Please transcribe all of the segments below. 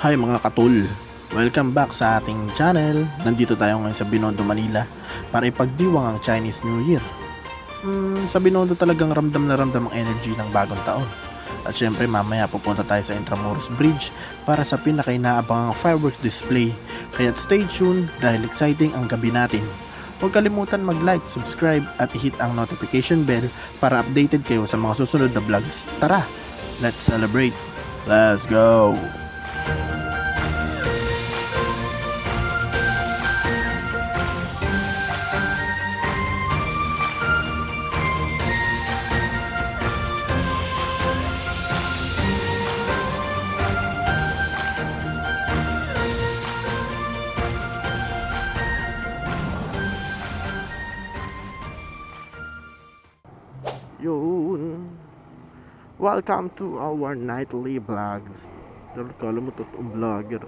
Hi mga katul! Welcome back sa ating channel. Nandito tayo ngayon sa Binondo, Manila para ipagdiwang ang Chinese New Year. Hmm, sa Binondo talagang ramdam na ramdam ang energy ng bagong taon. At syempre mamaya pupunta tayo sa Intramuros Bridge para sa pinakainaabangang fireworks display. Kaya't stay tuned dahil exciting ang gabi natin. Huwag kalimutan mag-like, subscribe at i-hit ang notification bell para updated kayo sa mga susunod na vlogs. Tara, let's celebrate! Let's go! Welcome to our nightly vlogs. Pero kala mo totoong vlogger.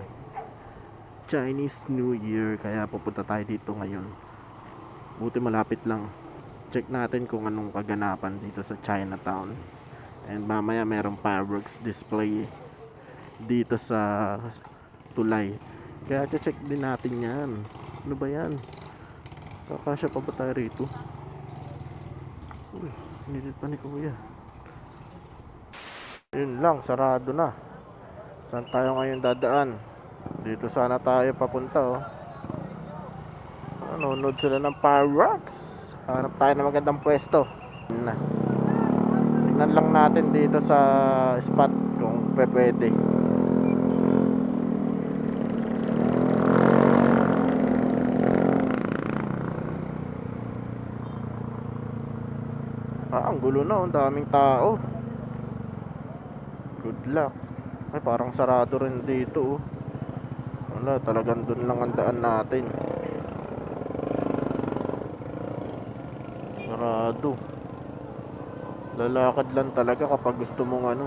Chinese New Year. Kaya pupunta tayo dito ngayon. Buti malapit lang. Check natin kung anong kaganapan dito sa Chinatown. And mamaya merong fireworks display dito sa tulay. Kaya check din natin yan. Ano ba yan? Kakasya pa ba tayo rito? Uy, Nilid pa ni kuya. Yun lang, sarado na. Saan tayo ngayon dadaan? Dito sana tayo papunta oh. Nanonood sila ng fireworks. Hanap tayo ng magandang pwesto. Na. Tingnan lang natin dito sa spot kung pwede. Ah, ang gulo na, oh. ang daming tao. Good luck. Ay, parang sarado rin dito, oh. Wala, talagang dun lang ang daan natin. Sarado. Lalakad lang talaga kapag gusto mong ano.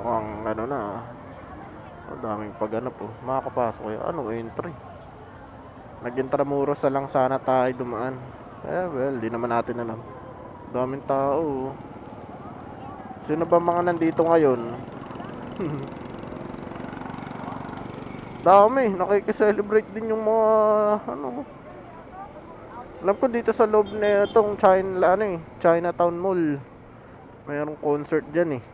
Mukhang ano na, ah. Ang daming pagganap, oh. Makakapasok kayo. Ano, entry? Nag-intramuros na lang sana tayo dumaan. Eh, well, di naman natin alam. Daming tao. Sino ba mga nandito ngayon? Dami, nakikiselebrate din yung mga ano. Alam ko dito sa loob na itong China, ano eh, Chinatown Mall. Mayroong concert dyan eh.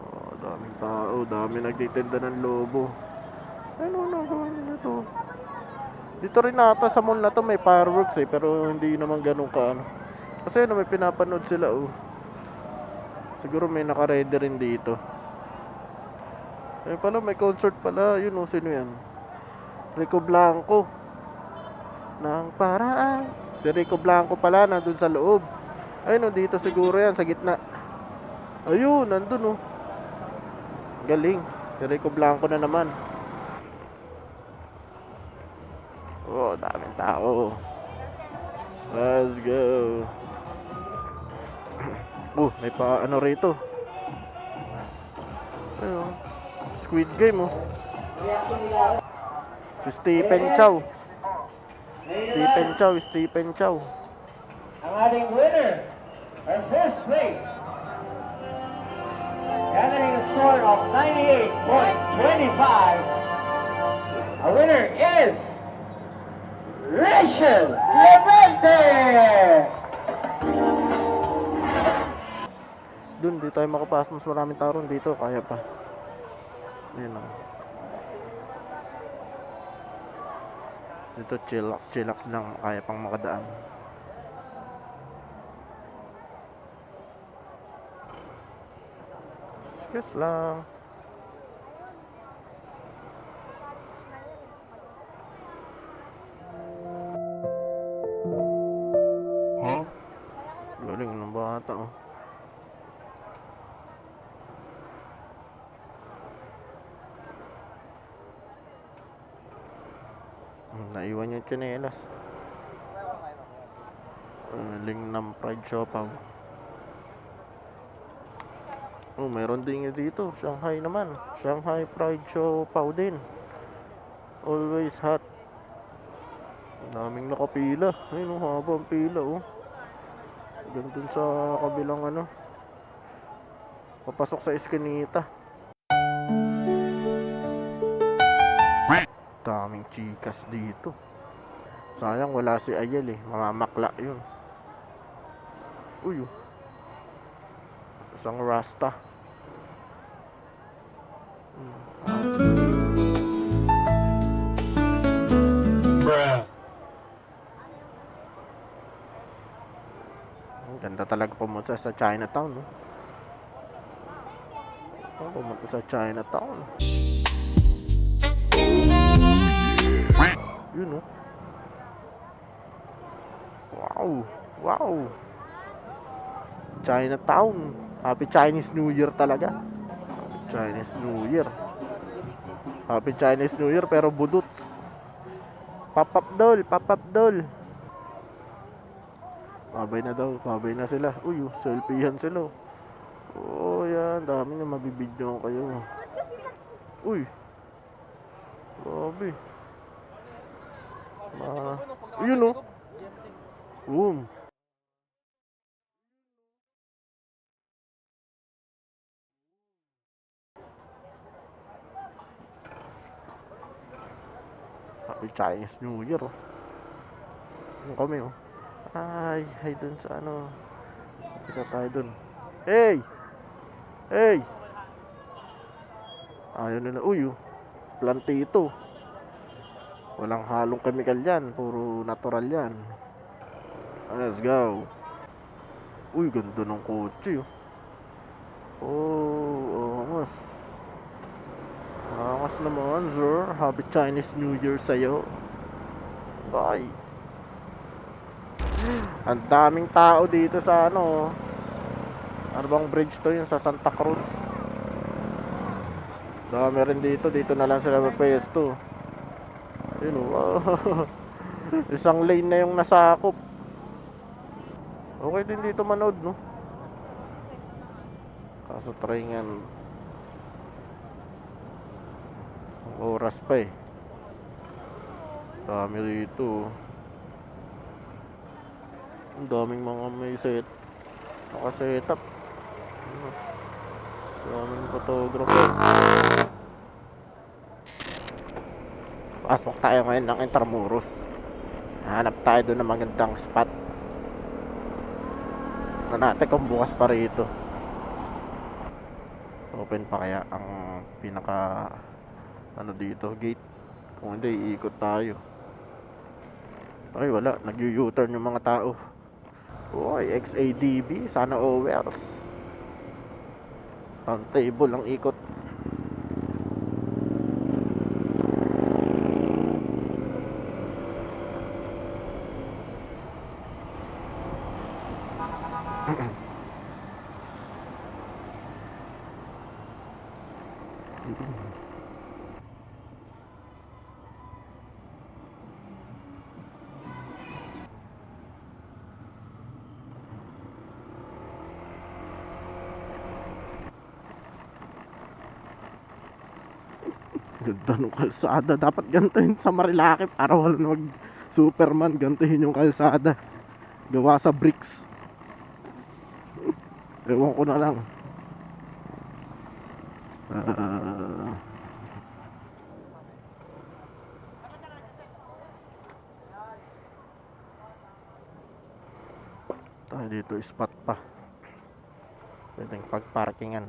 Oh, daming tao, dami nagtitinda ng lobo. Ano nagawa nila to? Dito rin ata sa mall na to may fireworks eh, pero hindi naman ganun ka ano. Kasi ano, may pinapanood sila oh. Siguro may naka-ready rin dito. Eh pala, may concert pala. Yun oh, sino yan? Rico Blanco. Nang paraan. Si Rico Blanco pala, nandun sa loob. Ayun oh, dito siguro yan, sa gitna. Ayun, nandun oh. Galing. Si Rico Blanco na naman. Oh, daming tao. Let's go. Oh, may pa ano rito. Ayun. Squid Game oh. Si Stephen Chow. Stephen Chow, Stephen Chow. ang ating winner, our first place, Rachel Levente! Doon, di tayo makapasok. Mas maraming tao dito. Kaya pa. Ayun oh. Dito, chillax, chillax lang. Kaya pang makadaan. Excuse lang. Tsinelas. Galing ng fried siopaw. Oh, meron din dito. Shanghai naman. Shanghai fried siopaw din. Always hot. Daming nakapila. Ayun, oh, haba ang pila, oh. Hanggang dun sa kabilang ano. Papasok sa eskinita. Daming chikas dito. Sayang wala si Ayel eh. Mamamakla yun. Uy. oh. Isang rasta. Hmm. Ang Ganda talaga pumunta sa Chinatown, no? Oh, pumunta sa Chinatown. Yun, no? Wow! Wow! Chinatown. Happy Chinese New Year talaga. Happy Chinese New Year. Happy Chinese New Year pero buduts. Pop-up doll, pop-up doll. Babay na daw, babay na sila. Uy, oh, selfiehan sila. Oh, yan, dami na mabibidyo kayo. Uy. Grabe. Ma Yun oh. Boom. Happy Chinese New Year. Oh. Ano kami oh. Ay, ay dun sa ano. Kita tayo dun. Hey! Hey! Ayaw nila. Uy, oh. plantito. Walang halong chemical yan. Puro natural yan. Let's go. Uy, ganda ng kotse. oh. Oh, angas. Angas naman, sir. Happy Chinese New Year sa'yo. Bye. Ang daming tao dito sa ano. Ano bang bridge to yun sa Santa Cruz? Dami rin dito. Dito na lang sila mapesto. Yun oh. Isang lane na yung nasakop. Okay din dito manood, no? Kaso Isang oras pa eh. Dami dito. oh. Ang daming mga may set. Naka-setup. Ano? Daming photographer. Pasok tayo ngayon ng Intramuros. Hanap tayo doon ng magandang spot. Na natin kung bukas pa rito. Open pa kaya ang pinaka ano dito, gate. Kung hindi, iikot tayo. Ay, wala. Nag-U-turn yung mga tao. Uy, XADB. Sana overs. Round ang ikot. Ganda ng kalsada. Dapat gantuhin sa Marilaki para wala na mag Superman. Gantuhin yung kalsada. Gawa sa bricks. Ewan ko na lang. Ah. tayo dito spot pa. Pwedeng pagparkingan.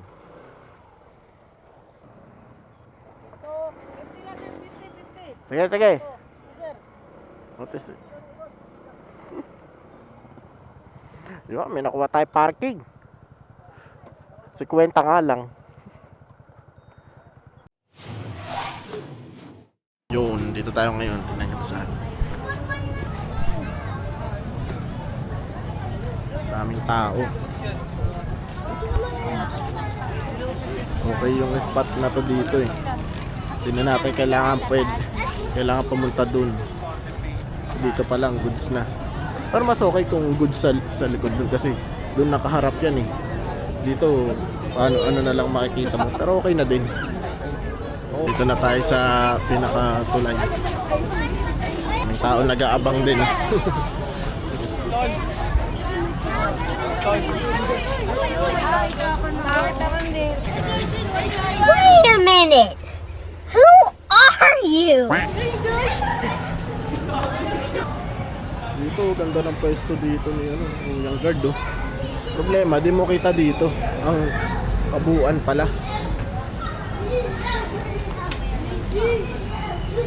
Sige, sige. Notice. Di ba, may nakuha tayo parking. Si kwenta nga lang. Yun, dito tayo ngayon. Tingnan nyo kung saan. Daming tao. Okay yung spot na to dito eh. Hindi na natin kailangan pwede. Kailangan pumunta dun. Dito pa lang, goods na. Pero mas okay kung goods sa, sa likod dun kasi dun nakaharap yan eh. Dito, ano, ano na lang makikita mo. Pero okay na din. Dito na tayo sa pinaka tulay. May tao nag-aabang din. Wait a minute! Who are you? Dito, ganda ng pwesto dito ni ano, yung guard oh. Problema, di mo kita dito. Ang kabuuan pala.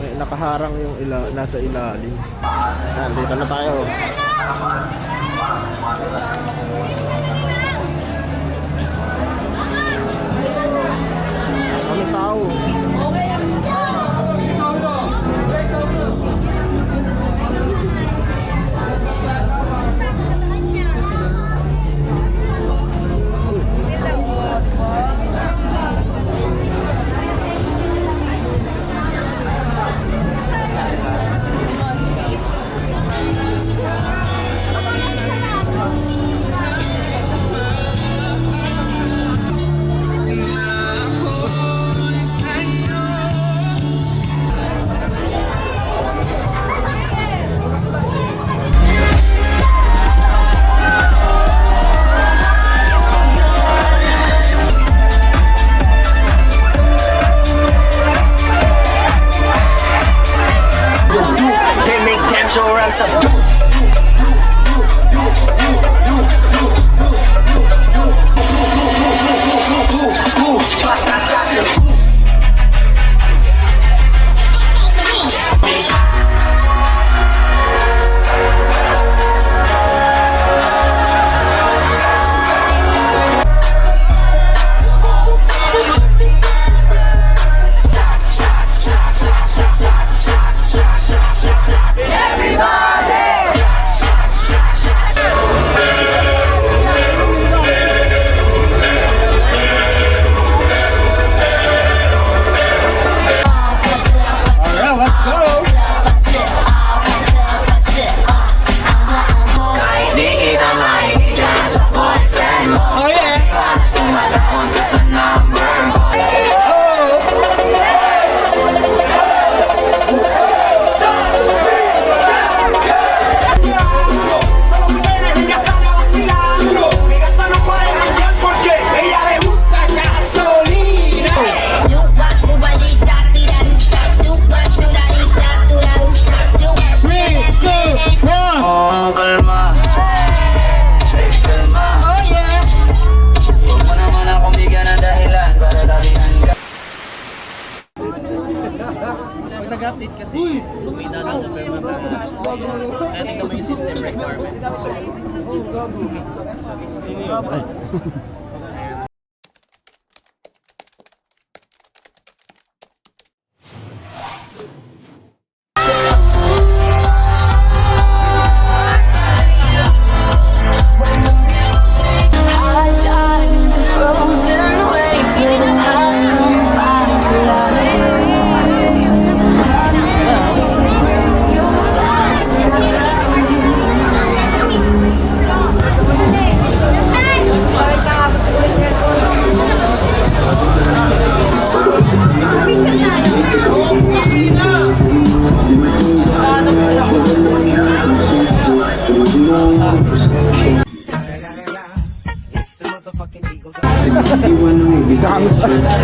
May nakaharang yung ila, nasa ilalim. Yan, dito na tayo. Kami tao.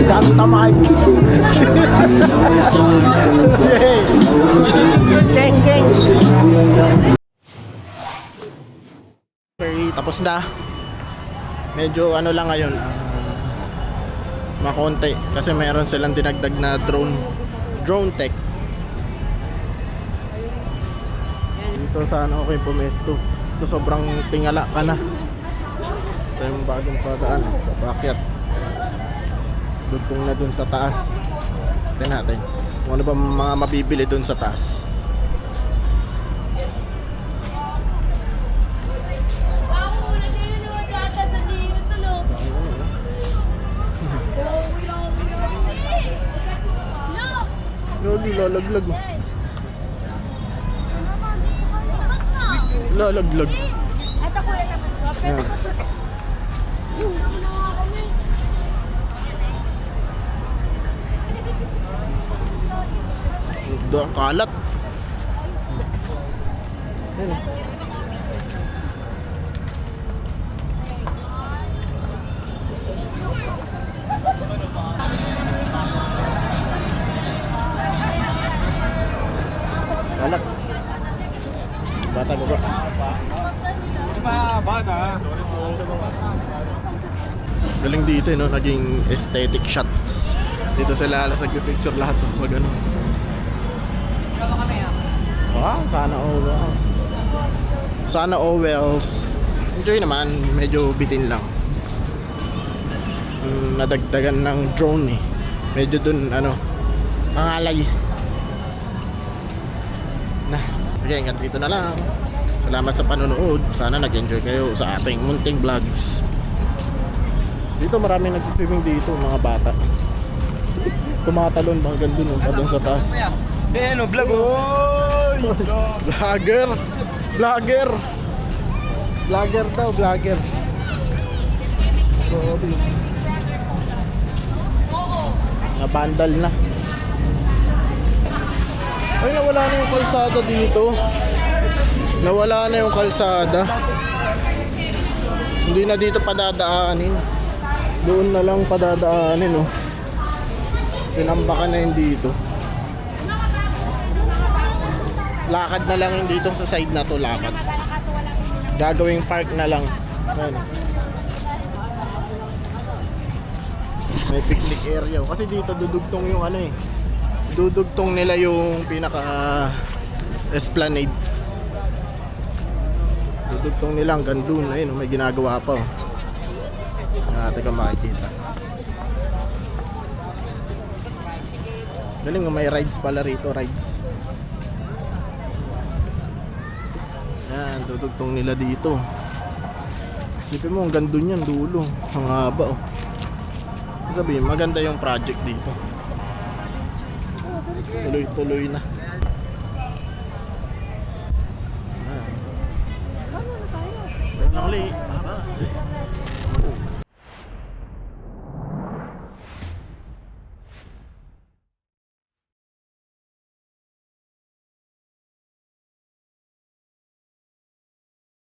Gamit tamay. Geng! Okay, tapos na. Medyo ano lang ngayon. ah, makonti. Kasi meron silang dinagdag na drone. Drone tech. Dito sana okay pumesto. So sobrang tingala ka na. Ito yung bagong padaan. Papakyat. Dugtong na dun sa taas. Tignan natin. Kung ano ba mga mabibili dun sa taas. Lagi lalaglag. oh. Lalaglag. Yan. Doon kalat. Ayun. Kalat. Bata mo ba? Bata. Galing dito, eh, no? naging aesthetic shots. Dito sila, alas nagpipicture lahat ng pag ano. Wow, sana all wells. Sana all wells. Enjoy naman, medyo bitin lang. Mm, nadagdagan ng drone eh. Medyo dun, ano, pangalay. Na, okay, hanggang dito na lang. Salamat sa panonood. Sana nag-enjoy kayo sa ating munting vlogs. Dito maraming nagsiswimming dito, mga bata. Tumatalon hanggang dun, dun sa taas. Eh, ano, vlog oh! Vlogger! Vlogger! Vlogger daw, vlogger. Grabe. Nabandal na. Ay, nawala na yung kalsada dito. Nawala na yung kalsada. Hindi na dito padadaanin. Doon na lang padadaanin, oh. Tinambakan na yun dito. Lakad na lang dito sa side na to, lakad. Gagawing park na lang. Ayan. May picnic area. Kasi dito dudugtong yung ano eh. Dudugtong nila yung pinaka esplanade. Dudugtong nila hanggang dun. Ayun, may ginagawa pa. Oh. Natin ka makikita. Galing, may rides pala rito, rides. Yan, dudugtong nila dito. Isipin mo, hanggang dun yan, dulo. Ang haba, oh. Sabihin, maganda yung project dito. Tuloy-tuloy na. Ganun lang ulit. Bye-bye. Oh.